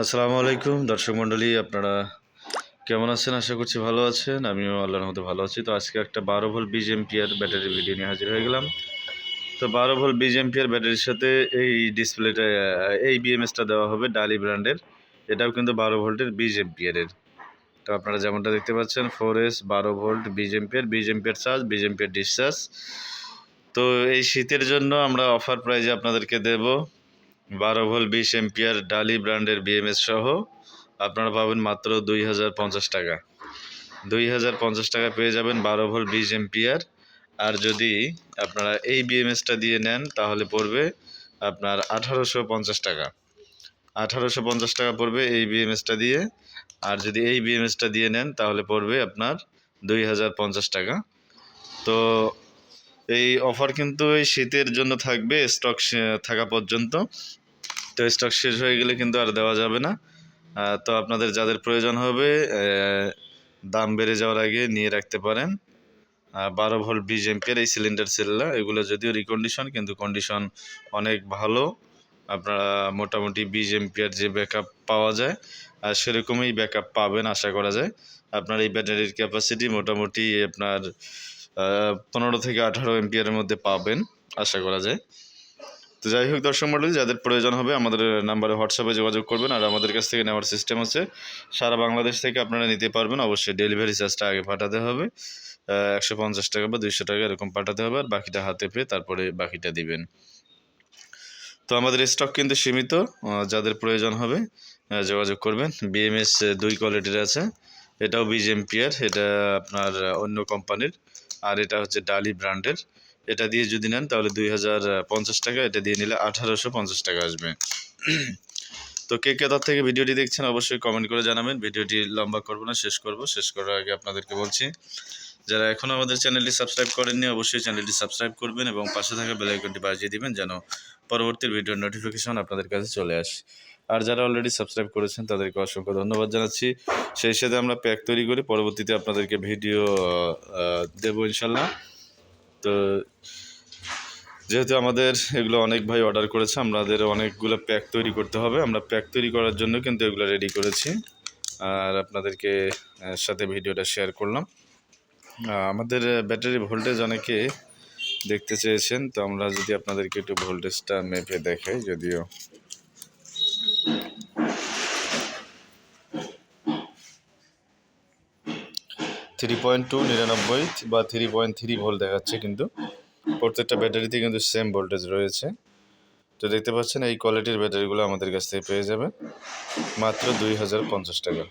আসসালামু আলাইকুম, দর্শক মণ্ডলী, আপনারা কেমন আছেন? আশা করছি ভালো আছেন। আমিও আল্লাহর মধ্যে ভালো আছি। তো আজকে একটা বারো ভোল্ট বিজ এমপিয়ার ব্যাটারি ভিডিও নিয়ে হাজির হয়ে গেলাম। তো বারো ভোল্ট বিজ এমপিয়ার ব্যাটারির সাথে এই ডিসপ্লেটা, এই বিএমএসটা দেওয়া হবে ডালি ব্র্যান্ডের। এটাও কিন্তু বারো ভোল্টের বিজ এমপিয়ারের তো আপনারা যেমনটা দেখতে পাচ্ছেন, ফোর এস, বারো ভোল্ট বিজ এমপিয়ার বিজ এমপিয়ার চার্জ বিজ এমপিয়ার ডিসচার্জ। তো এই শীতের জন্য আমরা অফার প্রাইজে আপনাদেরকে দেব বারো ভোল্ট বিশ এম্পিয়ার ডালি ব্র্যান্ডের বিএমএস সহ আপনারা পাবেন মাত্র দুই হাজার পঞ্চাশ টাকা। দুই হাজার পঞ্চাশ টাকা পেয়ে যাবেন বারো ভোল্ট বিশ এম্পিয়ার। আর যদি আপনারা এই বিএমএসটা দিয়ে নেন, তাহলে পড়বে আপনার আঠারোশো পঞ্চাশ টাকা। আঠারোশো পঞ্চাশ টাকা পড়বে এই বিএমএসটা দিয়ে। আর যদি এই বিএমএসটা দিয়ে নেন, তাহলে পড়বে আপনার দুই হাজার পঞ্চাশ টাকা। তো এই অফার কিন্তু এই শীতের জন্য থাকবে, স্টক থাকা পর্যন্ত। তো স্টক শেষ হয়ে গেলে কিন্তু আর দেওয়া যাবে না। তো আপনাদের যাদের প্রয়োজন হবে দাম বেড়ে যাওয়ার আগে নিয়ে রাখতে পারেন। বারো ভোল্ট বিশ এমপিয়ার এই সিলিন্ডার সেলটা এগুলো যদিও রিকন্ডিশন কিন্তু কন্ডিশন অনেক ভালো। আপনারা মোটামুটি বিশ এমপিয়ার যে ব্যাকআপ পাওয়া যায় আর সেরকমই ব্যাকআপ পাবেন আশা করা যায়। আপনার এই ব্যাটারির ক্যাপাসিটি মোটামুটি আপনার পনেরো থেকে আঠারো এমপিয়ারের মধ্যে পাবেন, আশা করা যায়। তো যাই হোক, দর্শক মন্ডলী যাদের প্রয়োজন হবে আমাদের নাম্বারে হোয়াটসঅ্যাপে যোগাযোগ করবেন আর আমাদের কাছ থেকে নেওয়ার সিস্টেম আছে সারা বাংলাদেশ থেকে আপনারা নিতে পারবেন, অবশ্যই ডেলিভারি চার্জটা আগে পাঠাতে হবে একশো পঞ্চাশ টাকা বা দুইশো টাকা এরকম পাঠাতে হবে আর বাকিটা হাতে পেয়ে তারপরে বাকিটা দিবেন। তো আমাদের স্টক কিন্তু সীমিত যাদের প্রয়োজন হবে যোগাযোগ করবেন। বিএমএস দুই কোয়ালিটির আছে, এটাও বিজ এটা আপনার অন্য কোম্পানির আর এটা হচ্ছে ডালি ব্র্যান্ডের এটা দিয়ে যদি নেন, তাহলে দুই হাজার পঞ্চাশ টাকা, এটা দিয়ে নিলে আঠারোশো পঞ্চাশ টাকা আসবে। তো কে কে থেকে ভিডিওটি দেখছেন, অবশ্যই কমেন্ট করে জানাবেন। ভিডিওটি লম্বা করব না, শেষ করব। শেষ করার আগে আপনাদেরকে বলছি, যারা এখনও আমাদের চ্যানেলটি সাবস্ক্রাইব করেননি, অবশ্যই চ্যানেলটি সাবস্ক্রাইব করবেন এবং পাশে থাকা বেল আইকনটি বাজিয়ে দিবেন, যেন পরবর্তী ভিডিওর নোটিফিকেশন আপনাদের কাছে চলে আসে। আর যারা অলরেডি সাবস্ক্রাইব করেছেন, তাদেরকে অসংখ্য ধন্যবাদ জানাচ্ছি। সেই সাথে আমরা প্যাক তৈরি করি পরবর্তীতে আপনাদেরকে ভিডিও দেবো ইনশাল্লাহ। তো যেহেতু আমাদের এগুলো অনেক ভাই অর্ডার করেছে, আমাদের অনেকগুলো প্যাক তৈরি করতে হবে। আমরা প্যাক তৈরি করার জন্য কিন্তু এগুলো রেডি করেছি। আর আপনাদেরকে সাথে ভিডিওটা শেয়ার করলাম। আমাদের ব্যাটারি ভোল্টেজ অনেকে দেখতে চেয়েছেন, তো আমরা যদি আপনাদেরকে একটু ভোল্টেজটা মেপে দেখাই, যদিও। থ্রি পয়েন্ট টু নিরানব্বই বা থ্রি পয়েন্ট থ্রি ভোল্ট দেখাচ্ছে কিন্তু। প্রত্যেকটা ব্যাটারিতে কিন্তু সেম ভোল্টেজ রয়েছে। তো দেখতে পাচ্ছেন এই কোয়ালিটির ব্যাটারিগুলো আমাদের কাছ থেকে পেয়ে যাবে মাত্র দুই হাজার পঞ্চাশ টাকা।